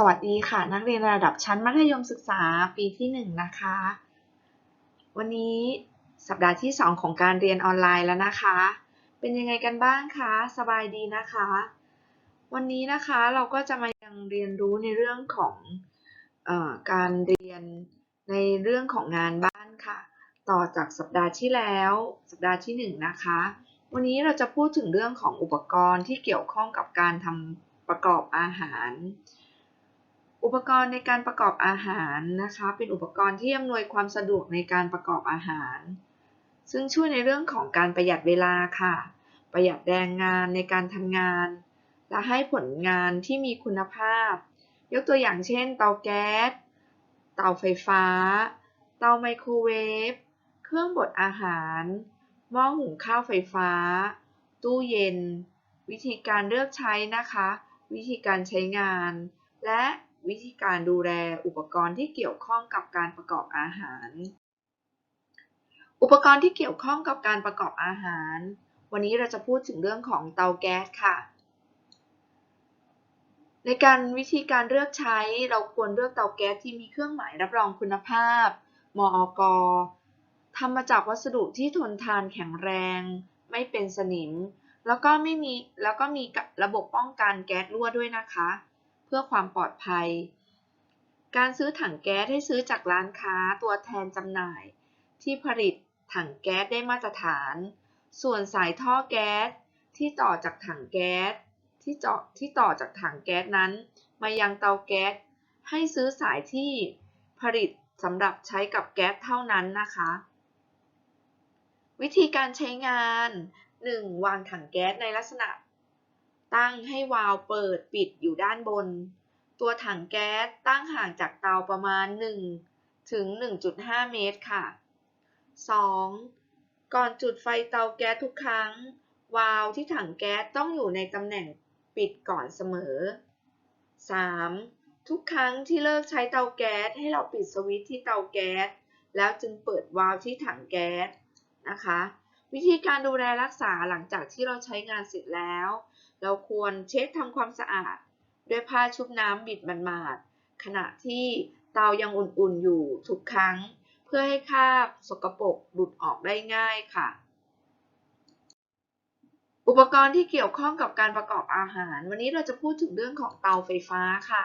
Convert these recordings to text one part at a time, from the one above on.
สวัสดีค่ะ นักเรียนระดับชั้นมัธยมศึกษาปีที่ 1 นะคะ วันนี้สัปดาห์ที่ 2 ของการเรียนออนไลน์แล้วนะคะ เป็นยังไงกันบ้างคะ สบายดีนะคะ วันนี้นะคะเราก็จะมายังเรียนรู้ในเรื่องของออการเรียนในเรื่องของงานบ้านค่ะ ต่อจากสัปดาห์ที่แล้ว สัปดาห์ที่ 1 นะคะ วันนี้เราจะพูดถึงเรื่องของอุปกรณ์ที่เกี่ยวข้องกับการทำประกอบอาหาร อุปกรณ์ในการประกอบอาหารนะคะ เป็นอุปกรณ์ที่อำนวยความสะดวกในการประกอบอาหาร ซึ่งช่วยในเรื่องของการประหยัดเวลาค่ะ ประหยัดแรงงานในการทำงาน และให้ผลงานที่มีคุณภาพ ยกตัวอย่างเช่น เตาแก๊ส เตาไฟฟ้า เตาไมโครเวฟ เครื่องบดอาหาร หม้อหุงข้าวไฟฟ้า ตู้เย็น วิธีการเลือกใช้นะคะ วิธีการใช้งาน และ วิธีการดูแลอุปกรณ์ที่เกี่ยวข้องกับการประกอบอาหาร อุปกรณ์ที่เกี่ยวข้องกับการประกอบอาหาร วันนี้เราจะพูดถึงเรื่องของเตาแก๊สค่ะ ในการวิธีการเลือกใช้เราควรเลือกเตาแก๊สที่มีเครื่องหมายรับรองคุณภาพ มอกทำมาจากวัสดุที่ทนทานแข็งแรง ไม่เป็นสนิม แล้วก็ไม่มีแล้วก็มีระบบป้องกันแก๊สรั่วด้วยนะคะ เพื่อความปลอดภัย การซื้อถังแก๊สให้ซื้อจากร้านค้าตัวแทนจำหน่าย ที่ผลิตถังแก๊สได้มาตรฐาน ส่วนสายท่อแก๊สที่ต่อจากถังแก๊สที่เจาะที่ต่อจากถังแก๊สนั้น มายังเตาแก๊สให้ซื้อสายที่ผลิตสำหรับใช้กับแก๊สเท่านั้นนะคะ วิธีการใช้งาน 1. วางถังแก๊สในลักษณะ ตั้งให้วาล์วเปิดปิดอยู่ด้านบน ตัวถังแก๊สตั้งห่างจากเตาประมาณ 1 ถึง 1.5 เมตรค่ะ 2. ก่อนจุดไฟเตาแก๊สทุกครั้ง วาล์วที่ถังแก๊สต้องอยู่ในตำแหน่งปิดก่อนเสมอ 3. ทุกครั้งที่เลิกใช้เตาแก๊สให้เราปิดสวิตช์ที่เตาแก๊สแล้วจึงเปิดวาล์วที่ถังแก๊สนะคะ วิธีการดูแลรักษาหลังจากที่เราใช้งานเสร็จแล้ว เราควรเช็ดทำความสะอาด ด้วยผ้าชุบน้ำบิดมันมาดๆขณะที่เตายังอุ่นๆอยู่ทุกครั้ง เพื่อให้คราบสกปรกหลุดออกได้ง่ายค่ะ อุปกรณ์ที่เกี่ยวข้องกับการประกอบอาหาร วันนี้เราจะพูดถึงเรื่องของเตาไฟฟ้าค่ะ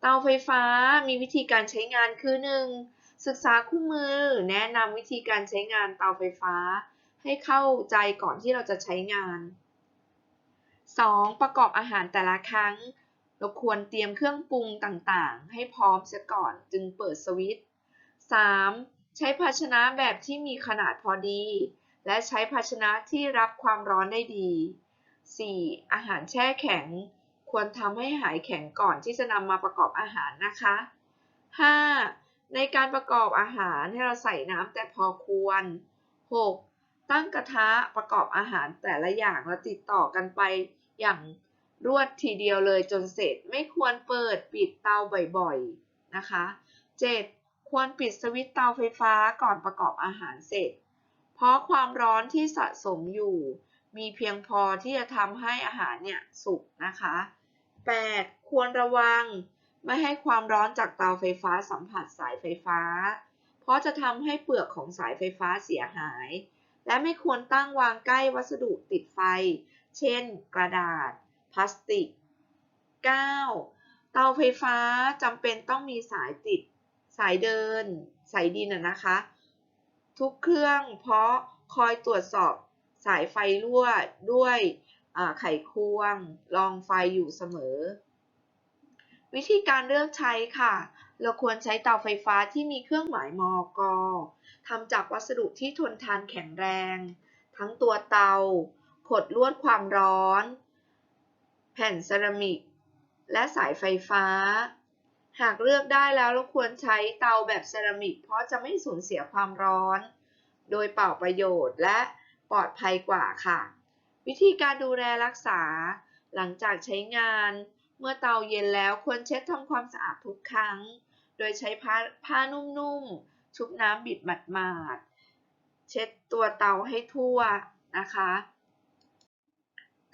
เตาไฟฟ้ามีวิธีการใช้งานคือ 1. ศึกษาคู่มือแนะนำวิธีการใช้งานเตาไฟฟ้า ให้เข้าใจก่อนที่เราจะใช้งาน 2. ประกอบอาหารแต่ละครั้ง เราควรเตรียมเครื่องปรุงต่างๆ ให้พร้อมเสียก่อนจึงเปิดสวิตช์ 3. ใช้ภาชนะแบบที่มีขนาดพอดี และใช้ภาชนะที่รับความร้อนได้ดี 4. อาหารแช่แข็ง ควรทำให้หายแข็งก่อนที่จะนำมาประกอบอาหารนะคะ 5. ในการประกอบอาหารให้เราใส่น้ำแต่พอควร 6. ตั้งกระทะประกอบอาหารแต่ละอย่างแล้วติดต่อกันไปอย่างรวดทีเดียวเลยจนเสร็จไม่ควรเปิดปิดเตาบ่อยๆนะคะ 7. ควรปิดสวิตช์เตาไฟฟ้าก่อนประกอบอาหารเสร็จ เพราะความร้อนที่สะสมอยู่ มีเพียงพอที่จะทำให้อาหารเนี่ยสุกนะคะ 8. ควรระวังไม่ให้ความร้อนจากเตาไฟฟ้าสัมผัสสายไฟฟ้า เพราะจะทำให้เปลือกของสายไฟฟ้าเสียหาย และไม่ควรตั้งวางใกล้วัสดุติดไฟ เช่น กระดาษ พลาสติก 9. เตาไฟฟ้าจำเป็นต้องมีสายติด สายเดิน สายดินนะคะ ทุกเครื่องเพราะคอยตรวจสอบสายไฟรั่วด้วยไขควงรองไฟอยู่เสมอ วิธีการเลือกใช้ค่ะเราควรใช้เตาไฟฟ้าที่มีเครื่องหมายมอกทำจากวัสดุที่ทนทานแข็งแรง ทั้งตัวเตา ขดลวดความร้อน แผ่นเซรามิก และสายไฟฟ้า หากเลือกได้แล้วเราควรใช้เตาแบบเซรามิก เพราะจะไม่สูญเสียความร้อน โดยเป่าประโยชน์และปลอดภัยกว่าค่ะ วิธีการดูแลรักษาหลังจากใช้งาน เมื่อเตาเย็นแล้วควรเช็ดทำความสะอาดทุกครั้ง โดยใช้ผ้าผ้านุ่มๆ ชุบน้ำบิดหมาดๆ เช็ดตัวเตาให้ทั่วนะคะ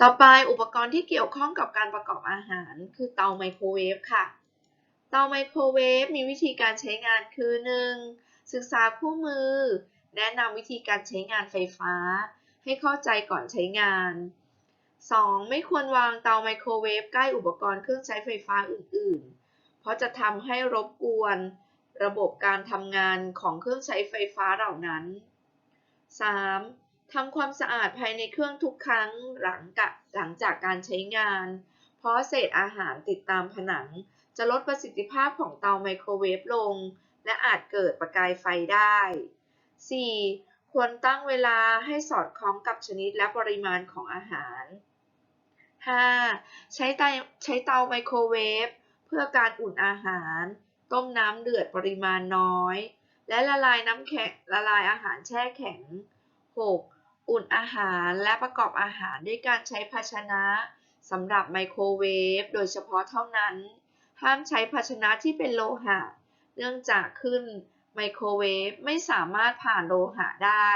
ต่อไปอุปกรณ์ที่เกี่ยวข้องกับการประกอบอาหาร คือเตาไมโครเวฟค่ะ เตาไมโครเวฟมีวิธีการใช้งานคือ 1. ศึกษาคู่มือ แนะนำวิธีการใช้งานไฟฟ้า ให้เข้าใจก่อนใช้งาน 2. ไม่ควรวางเตาไมโครเวฟใกล้อุปกรณ์เครื่องใช้ไฟฟ้าอื่น ๆ เพราะจะทำให้รบกวน ระบบการทำงานของเครื่องใช้ไฟฟ้าเหล่านั้น 3. ทำความสะอาดภายในเครื่องทุกครั้งหลังกหลังจากการใช้งาน เพราะเศษอาหารติดตามผนัง จะลดประสิทธิภาพของเตาไมโครเวฟลง และอาจเกิดประกายไฟได้ 4. ควรตั้งเวลาให้สอดคล้องกับชนิดและปริมาณของอาหาร 5. ใช้เตาใช้เตาไมโครเวฟเพื่อการอุ่นอาหาร ต้มน้ำเดือดปริมาณน้อย และละลายน้ำแข็งละลายอาหารแช่แข็ง 6. อุ่นอาหารและประกอบอาหารด้วยการใช้ภาชนะสำหรับไมโครเวฟโดยเฉพาะเท่านั้น ห้ามใช้ภาชนะที่เป็นโลหะ เนื่องจากขึ้นไมโครเวฟไม่สามารถผ่านโลหะได้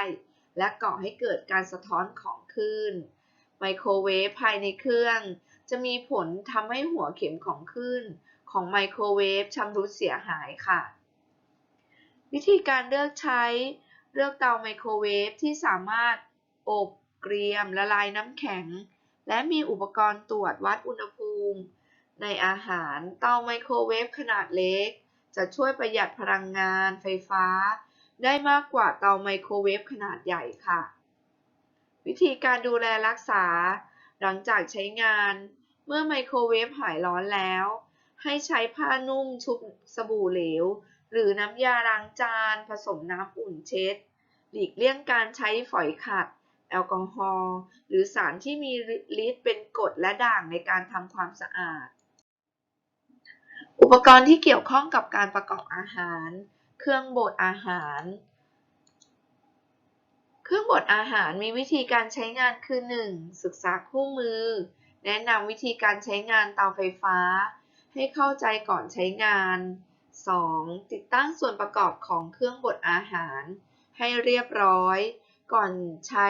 และก่อให้เกิดการสะท้อนของคลื่น ไมโครเวฟภายในเครื่อง จะมีผลทำให้หัวเข็มของคลื่นของไมโครเวฟชำรุดเสียหายค่ะ วิธีการเลือกใช้เลือกเตาไมโครเวฟที่สามารถอบเกรียมละลายน้ำแข็ง และมีอุปกรณ์ตรวจวัดอุณหภูมิ ในอาหารเตาไมโครเวฟขนาดเล็ก จะช่วยประหยัดพลังงานไฟฟ้า ได้มากกว่าเตาไมโครเวฟขนาดใหญ่ค่ะ วิธีการดูแลรักษา หลังจากใช้งาน เมื่อไมโครเวฟหายร้อนแล้ว ให้ใช้ผ้านุ่มชุบสบู่เหลว หรือน้ำยาล้างจาน ผสมน้ำอุ่นเช็ด หลีกเลี่ยงการใช้ฝอยขัด แอลกอฮอล์หรือสารที่มีฤทธิ์เป็นกรดและด่างในการทำความสะอาด อุปกรณ์ที่เกี่ยวข้องกับการประกอบอาหาร เครื่องบดอาหาร ครื่องบดอาหารมีวิธีการใช้งานคือ 1. ศึกษาคู่มือ แนะนำวิธีการใช้งานเตาไฟฟ้า ให้เข้าใจก่อนใช้งาน 2. ติดตั้งส่วนประกอบของเครื่องบดอาหาร ให้เรียบร้อย ก่อนใช้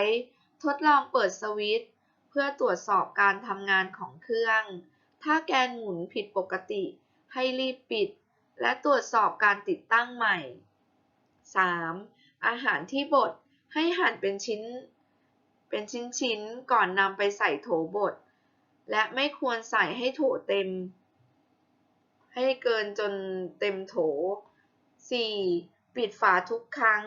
ทดลองเปิดสวิตช์เพื่อตรวจสอบการทำงานของเครื่อง ถ้าแกนหมุนผิดปกติ ให้รีบปิด และตรวจสอบการติดตั้งใหม่ 3. อาหารที่บด ให้หั่นเป็นชิ้น เป็นชิ้นๆ ก่อนนำไปใส่โถบด และไม่ควรใส่ให้โถเต็ม ให้เกินจนเต็มโถ 4. ปิดฝาทุกครั้ง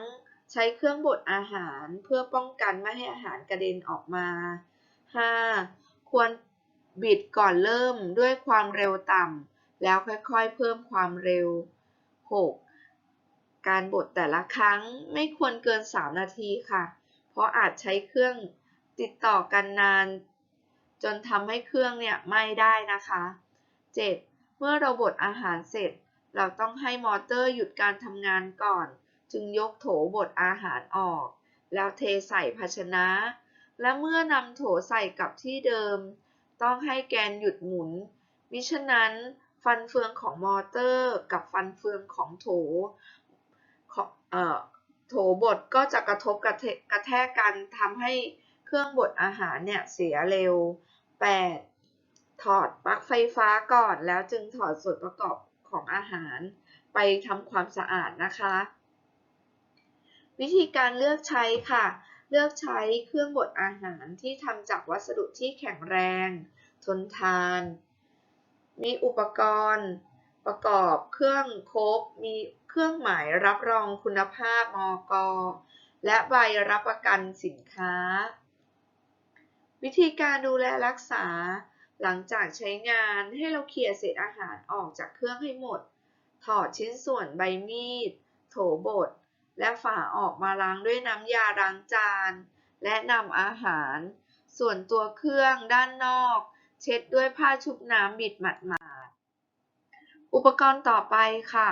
ใช้เครื่องบดอาหารเพื่อป้องกันไม่ให้อาหารกระเด็นออกมา 5. ควรบิดก่อนเริ่มด้วยความเร็วต่ำ แล้วค่อยๆ เพิ่มความเร็ว 6. การบดแต่ละครั้งไม่ควรเกิน 3 นาทีค่ะ เพราะอาจใช้เครื่องติดต่อกันนาน จนทำให้เครื่องเนี่ยไหม้ได้นะคะ 7. เมื่อเราบดอาหารเสร็จ เราต้องให้มอเตอร์หยุดการทำงานก่อน จึงยกโถบดอาหารออก แล้วเทใส่ภาชนะ และเมื่อนำโถใส่กลับที่เดิม ต้องให้แกนหยุดหมุน มิฉะนั้นฟันเฟืองของมอเตอร์กับฟันเฟืองของโถ โถบดก็จะกระทบกระกระแทกกันทำให้เครื่องบดอาหารเนี่ยเสียเร็ว 8. ถอดปลั๊กไฟฟ้าก่อนแล้วจึงถอดส่วนประกอบของอาหาร ไปทำความสะอาดนะคะ วิธีการเลือกใช้ค่ะ เลือกใช้เครื่องบดอาหารที่ทำจากวัสดุที่แข็งแรง ทนทาน มีอุปกรณ์ ประกอบเครื่องครบมี เครื่องหมายรับรองคุณภาพมก และใบรับประกันสินค้า วิธีการดูแลรักษา หลังจากใช้งานให้เราเคลียร์เศษอาหารออกจากเครื่องให้หมด ถอดชิ้นส่วนใบมีด โถบด และฝาออกมาล้างด้วยน้ำยาล้างจาน และนำอาหาร ส่วนตัวเครื่องด้านนอก เช็ดด้วยผ้าชุบน้ำบิดหมาดๆอุปกรณ์ต่อไปค่ะ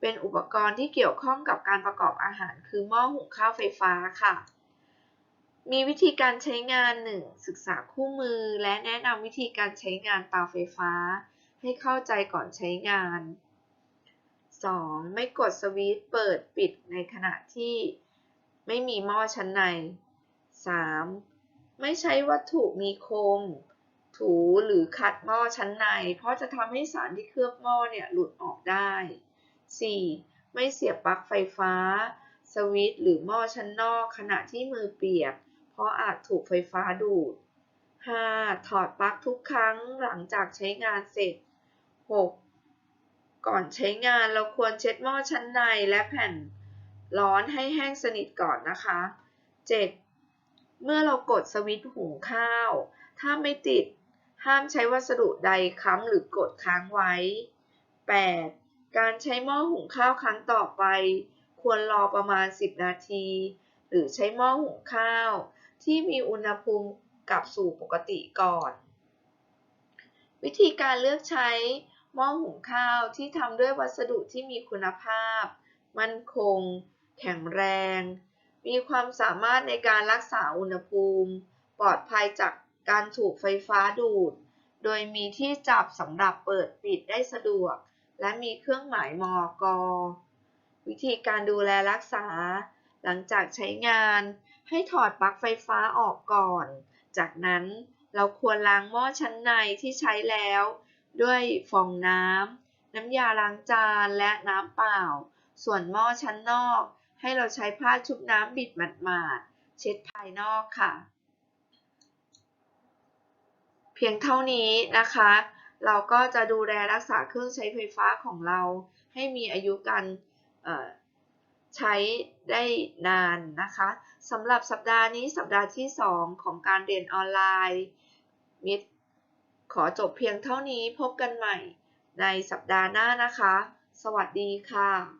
เป็นอุปกรณ์ที่เกี่ยวข้องกับการประกอบอาหารคือหม้อหุงข้าวไฟฟ้าค่ะ มีวิธีการใช้งาน 1. ศึกษาคู่มือ และแนะนำวิธีการใช้งานเตาไฟฟ้า ให้เข้าใจก่อนใช้งาน 2. ไม่กดสวิตช์เปิดปิดในขณะที่ไม่มีหม้อชั้นใน 3. ไม่ใช้วัตถุมีคม ถูหรือขัดหม้อชั้นใน เพราะจะทำให้สารที่เคลือบหม้อเนี่ยหลุดออกได้ 4. ไม่เสียบปลั๊กไฟฟ้า สวิตช์หรือหม้อชั้นนอกขณะที่มือเปียก เพราะอาจถูกไฟฟ้าดูด 5. ถอดปลั๊กทุกครั้งหลังจากใช้งานเสร็จ 6. ก่อนใช้งานเราควรเช็ดหม้อชั้นในและแผ่นร้อนให้แห้งสนิทก่อนนะคะ 7. เมื่อเรากดสวิตช์หุงข้าว ถ้าไม่ติด ห้ามใช้วัสดุใดค้ำหรือกดค้างไว้ 8. การใช้หม้อหุงข้าวครั้งต่อไป ควรรอประมาณ 10 นาที หรือใช้หม้อหุงข้าว ที่มีอุณหภูมิกลับสู่ปกติก่อน วิธีการเลือกใช้หม้อหุงข้าวที่ทำด้วยวัสดุที่มีคุณภาพ มั่นคง แข็งแรง มีความสามารถในการรักษาอุณหภูมิ ปลอดภัยจากการถูกไฟฟ้าดูด โดยมีที่จับสำหรับเปิดปิดได้สะดวก และมีเครื่องหมายมอกวิธีการดูแลรักษา หลังจากใช้งานให้ถอดปลั๊กไฟฟ้าออกก่อน จากนั้นเราควรล้างหม้อชั้นในที่ใช้แล้ว ด้วยฟองน้ำ น้ำยาล้างจานและน้ำเปล่า ส่วนหม้อชั้นนอก ให้เราใช้ผ้าชุบน้ำบิดหมาดๆ เช็ดภายนอกค่ะ เพียงเท่านี้นะคะ เราก็จะดูแลรักษาเครื่องใช้ไฟฟ้าของเราให้มีอายุการใช้ได้นานนะคะสำหรับสัปดาห์นี้สัปดาห์ที่ 2 ของการเรียนออนไลน์มิตรขอจบเพียงเท่านี้พบกันใหม่ในสัปดาห์หน้านะคะ สวัสดีค่ะ